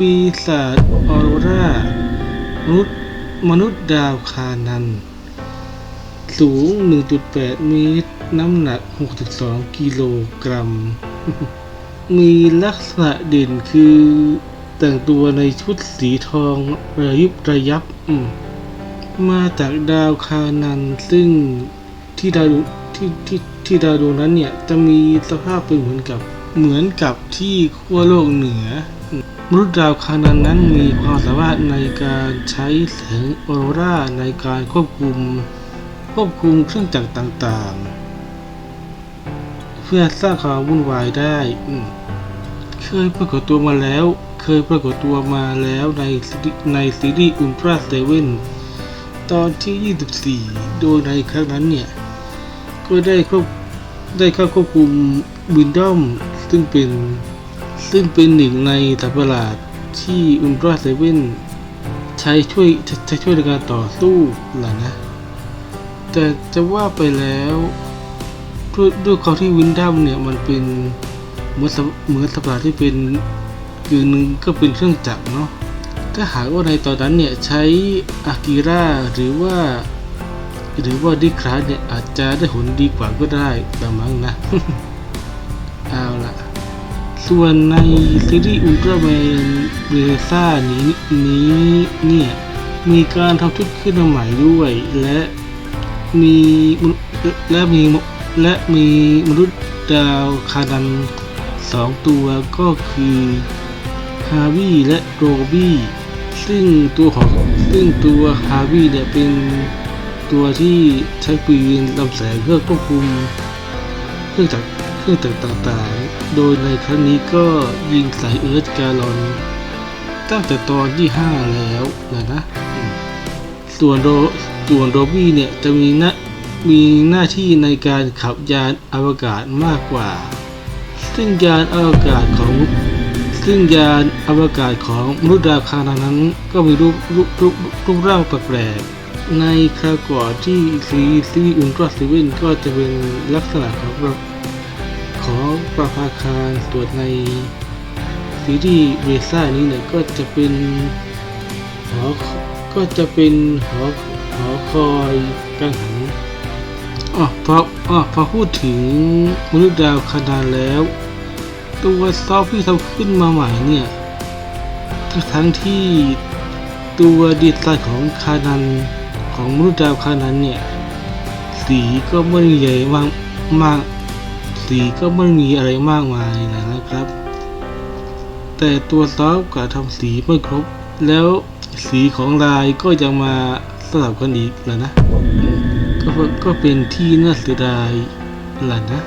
ปีศาจออโรรามนุษย์มนุษย์ดาวคานัน สูง 1.8 เมตร น้ำหนัก 62 กิโลกรัม มีลักษณะเด่นคือแต่งตัวในชุดสีทองระยิบระยับ มาจากดาวคานัน ซึ่งที่ดาวที่ที่ที่ดาวดวงนั้นเนี่ย จะมีสภาพเป็นเหมือนกับ เหมือนกับที่ขั้วโลกเหนือ มนุษย์ดาวคานันนั้นมีความสามารถในการใช้แสงออโรราในการควบคุมควบคุมเครื่องจักรต่างๆ เพื่อสร้างความวุ่นวายได้ เคยปรากฏตัวมาแล้ว เคยปรากฏตัวมาแล้วในในซีรีส์อุลตร้าเซเว่นตอนที่ 24 โดยในครั้งนั้นเนี่ย ก็ได้ควบได้เข้าควบคุมวินดอม ซึ่งเป็นซึ่งเป็นหนึ่งในสัตว์ประหลาดที่อุลตร้าเซเว่นใช้ช่วยใช้ช่วยในการต่อสู้ล่ะนะ แต่จะว่าไปแล้วด้วยด้วยความที่วินดัมเนี่ยมันเป็นเหมือนเหมือนสัตว์ประหลาดที่เป็นคือหนึงก็เป็นเครื่องจักรเนาะถ้าหากว่าในตอนนั้นเนี่ยใช้อากิระหรือว่า หรือว่าดิคลาเนี่ยอาจจะได้ผลดีกว่าก็ได้ประมั้งนะ เอาละส่วนในซีรีส์อุลตร้าแมนเบซ่านี้นี้เนี่ยมีการทำชุดขึ้นมาใหม่ด้วยและมีและมีและมีมนุษย์ดาวคาดันสองตัวก็คือฮาวิและโรบี้ซึ่งตัวของซึ่งตัวฮาวิเนี่ยเป็นตัวที่ใช้ปืนลำแสงเพื่อควบคุมเครื่องจักร เครื่องต่างๆ โดยในครั้งนี้ก็ยิงใส่เอิร์ธการอน ตั้งแต่ตอนที่ 5 แล้วนะนะ ส่วนโรส่วนโรบี้เนี่ยจะมีหน้ามีหน้าที่ในการขับยานอวกาศมากกว่า ซึ่งยานอวกาศของซึ่งยานอวกาศของมนุษย์ดาวคานานั้นก็มีรูปรูปรูปรูปร่างแปลกๆในคราวก่อนที่ซีซีอุลตร้าเซเว่นก็จะเป็นลักษณะของประ ของประภาคารส่วนในซีรีส์เวซ่านี้เนี่ยก็จะเป็นหอก็จะเป็นหอหอคอยกังหันอ๋อพออ๋อพอพูดถึงมนุษย์ดาวคาดานแล้ว ตัวซอฟที่ทำขึ้นมาใหม่เนี่ยทั้งทั้งที่ตัวดีไซน์ของคานันของมนุษย์ดาวคานันเนี่ย สีก็ไม่ได้ใหญ่มากมาก สีก็ไม่มีอะไรมากมายนะครับ แต่ตัวซอฟกับทำสีไม่ครบ แล้วสีของลายก็ยังมาสลับกันอีกแล้วนะ ก็ก็เป็นที่น่าเสียดายล่ะนะ